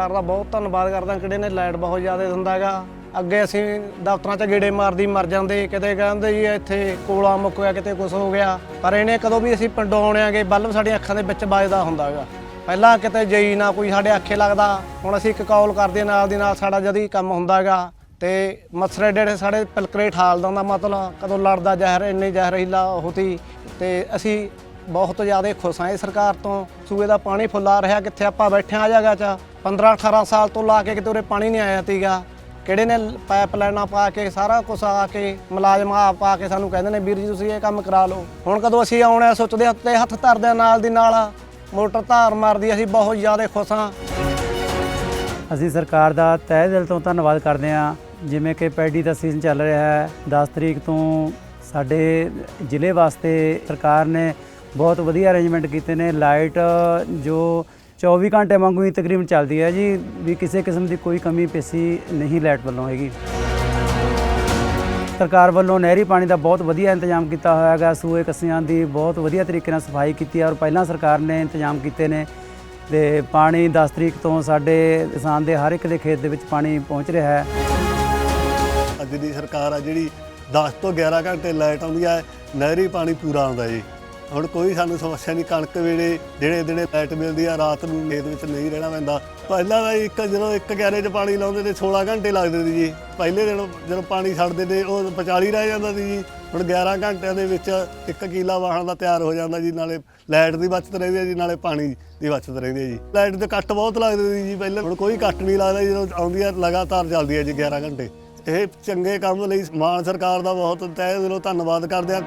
ਸਰਕਾਰ ਦਾ ਬਹੁਤ ਧੰਨਵਾਦ ਕਰਦਾ ਕਿਹੜੇ ਨੇ ਲਾਈਟ ਬਹੁਤ ਜ਼ਿਆਦਾ ਦਿੰਦਾ ਹੈਗਾ ਅੱਗੇ ਅਸੀਂ ਦਫ਼ਤਰਾਂ 'ਚ ਗੇੜੇ ਮਾਰਦੀ ਮਰ ਜਾਂਦੇ। ਕਿਤੇ ਕਹਿੰਦੇ ਜੀ ਇੱਥੇ ਕੋਲਾ ਮੁੱਕ ਗਿਆ, ਕਿਤੇ ਕੁਝ ਹੋ ਗਿਆ। ਪਰ ਇਹਨੇ ਕਦੋਂ ਵੀ ਅਸੀਂ ਪਿੰਡੋਂ ਆਉਣੇ ਆਗੇ, ਬੱਲਬ ਸਾਡੀਆਂ ਅੱਖਾਂ ਦੇ ਵਿੱਚ ਵੱਜਦਾ ਹੁੰਦਾ ਹੈਗਾ ਪਹਿਲਾਂ ਕਿਤੇ ਜਈ ਨਾ ਕੋਈ ਸਾਡੇ ਅੱਖੇ ਲੱਗਦਾ। ਹੁਣ ਅਸੀਂ ਇੱਕ ਕਾਲ ਕਰਦੇ ਨਾਲ ਦੀ ਨਾਲ ਸਾਡਾ ਜਦੀ ਕੰਮ ਹੁੰਦਾ ਹੈਗਾ ਤੇ ਮਸਰੇ ਡੇੜੇ ਸਾਡੇ ਪਲਕਰੇ ਠਾਲ ਦਾ ਮਤਲਬ, ਕਦੋਂ ਲੜਦਾ ਜ਼ਹਿਰ, ਇੰਨੀ ਜ਼ਹਿਰੀਲਾ ਹੋਤੀ ਤੇ। ਅਸੀਂ ਬਹੁਤ ਜ਼ਿਆਦਾ ਖੁਸ਼ ਹਾਂ ਇਹ ਸਰਕਾਰ ਤੋਂ। ਸੂਏ ਦਾ ਪਾਣੀ ਫੁੱਲਾ ਰਿਹਾ, ਕਿੱਥੇ ਆਪਾਂ ਬੈਠੇ ਆ ਜਗ੍ਹਾ 'ਚ। 15 18 ਸਾਲ ਤੋਂ ਲਾ ਕੇ ਕਿਤੇ ਉਰੇ ਪਾਣੀ ਨਹੀਂ ਆਇਆ ਤੀਗਾ। ਕਿਹੜੇ ਨੇ ਪਾਈਪ ਲਾਈਨਾਂ ਪਾ ਕੇ, ਸਾਰਾ ਕੁਝ ਆ ਕੇ, ਮੁਲਾਜ਼ਮ ਆ ਪਾ ਕੇ ਸਾਨੂੰ ਕਹਿੰਦੇ ਨੇ, ਵੀਰ ਜੀ ਤੁਸੀਂ ਇਹ ਕੰਮ ਕਰਾ ਲਓ। ਹੁਣ ਕਦੋਂ ਅਸੀਂ ਆਉਣੇ ਆ ਸੁੱਚਦੇ ਹੱਥੇ ਹੱਥ ਧਰਦੇ ਨਾਲ ਦੀ ਨਾਲ ਮੋਟਰ ਧਾਰ ਮਾਰਦੀ, ਅਸੀਂ ਬਹੁਤ ਜ਼ਿਆਦਾ ਖੁਸ਼ ਹਾਂ। ਅਸੀਂ ਸਰਕਾਰ ਦਾ ਤਹਿ ਦਿਲ ਤੋਂ ਧੰਨਵਾਦ ਕਰਦੇ ਹਾਂ। ਜਿਵੇਂ ਕਿ ਪੈਡੀ ਦਾ ਸੀਜ਼ਨ ਚੱਲ ਰਿਹਾ ਹੈ 10 ਤਰੀਕ ਤੋਂ ਸਾਡੇ ਜ਼ਿਲ੍ਹੇ ਵਾਸਤੇ ਸਰਕਾਰ ਨੇ ਬਹੁਤ ਵਧੀਆ ਅਰੇਂਜਮੈਂਟ ਕੀਤੇ ਨੇ। ਲਾਈਟ ਜੋ 24 ਘੰਟੇ ਵਾਂਗੂ ਹੀ ਤਕਰੀਬਨ ਚੱਲਦੀ ਹੈ ਜੀ, ਵੀ ਕਿਸੇ ਕਿਸਮ ਦੀ ਕੋਈ ਕਮੀ ਪੇਸ਼ੀ ਨਹੀਂ ਲਾਈਟ ਵੱਲੋਂ ਹੈਗੀ। ਸਰਕਾਰ ਵੱਲੋਂ ਨਹਿਰੀ ਪਾਣੀ ਦਾ ਬਹੁਤ ਵਧੀਆ ਇੰਤਜ਼ਾਮ ਕੀਤਾ ਹੋਇਆ ਹੈਗਾ, ਸੂਏ ਕੱਸਿਆਂ ਦੀ ਬਹੁਤ ਵਧੀਆ ਤਰੀਕੇ ਨਾਲ ਸਫ਼ਾਈ ਕੀਤੀ ਹੈ ਔਰ ਪਹਿਲਾਂ ਸਰਕਾਰ ਨੇ ਇੰਤਜ਼ਾਮ ਕੀਤੇ ਨੇ ਤੇ ਪਾਣੀ 10 ਤਰੀਕ ਤੋਂ ਸਾਡੇ ਕਿਸਾਨ ਦੇ ਹਰ ਇੱਕ ਦੇ ਖੇਤ ਦੇ ਵਿੱਚ ਪਾਣੀ ਪਹੁੰਚ ਰਿਹਾ ਹੈ। ਅੱਜ ਦੀ ਸਰਕਾਰ ਆ ਜਿਹੜੀ 10 ਤੋਂ 11 ਘੰਟੇ ਲਾਈਟ ਆਉਂਦੀ ਹੈ, ਨਹਿਰੀ ਪਾਣੀ ਪੂਰਾ ਆਉਂਦਾ ਜੀ। ਹੁਣ ਕੋਈ ਸਾਨੂੰ ਸਮੱਸਿਆ ਨਹੀਂ, ਕਣਕ ਵੇਲੇ ਜਿਹੜੇ ਦਿਨੇ ਲਾਈਟ ਮਿਲਦੀ ਆ, ਰਾਤ ਨੂੰ ਖੇਤ ਵਿੱਚ ਨਹੀਂ ਰਹਿਣਾ ਪੈਂਦਾ। ਪਹਿਲਾਂ ਤਾਂ ਇੱਕ ਜਦੋਂ ਇੱਕ ਗੈਰੇ 'ਚ ਪਾਣੀ ਲਾਉਂਦੇ ਤੇ 16 ਘੰਟੇ ਲੱਗਦੇ ਸੀ ਜੀ। ਪਹਿਲੇ ਦਿਨ ਜਦੋਂ ਪਾਣੀ ਛੱਡਦੇ ਤੇ ਉਹ 45 ਰਹਿ ਜਾਂਦਾ ਸੀ ਜੀ। ਹੁਣ 11 ਘੰਟਿਆਂ ਦੇ ਵਿੱਚ ਇੱਕ ਕਿਲਾ ਵਾਹਣ ਦਾ ਤਿਆਰ ਹੋ ਜਾਂਦਾ ਜੀ, ਨਾਲੇ ਲਾਈਟ ਦੀ ਬਚਤ ਰਹਿੰਦੀ ਹੈ ਜੀ, ਨਾਲੇ ਪਾਣੀ ਦੀ ਬਚਤ ਰਹਿੰਦੀ ਹੈ ਜੀ। ਲਾਈਟ ਦੇ ਕੱਟ ਬਹੁਤ ਲੱਗਦੇ ਸੀ ਜੀ ਪਹਿਲਾਂ। ਹੁਣ ਕੋਈ ਕੱਟ ਨਹੀਂ ਲੱਗਦਾ ਜਦੋਂ ਆਉਂਦੀ ਹੈ ਲਗਾਤਾਰ ਚੱਲਦੀ ਹੈ ਜੀ 11 ਘੰਟੇ। ਇਹ ਚੰਗੇ ਕੰਮ ਲਈ ਮਾਨ ਸਰਕਾਰ ਦਾ ਬਹੁਤ ਤਹਿ ਦਿਲੋਂ ਧੰਨਵਾਦ ਕਰਦੇ ਆ।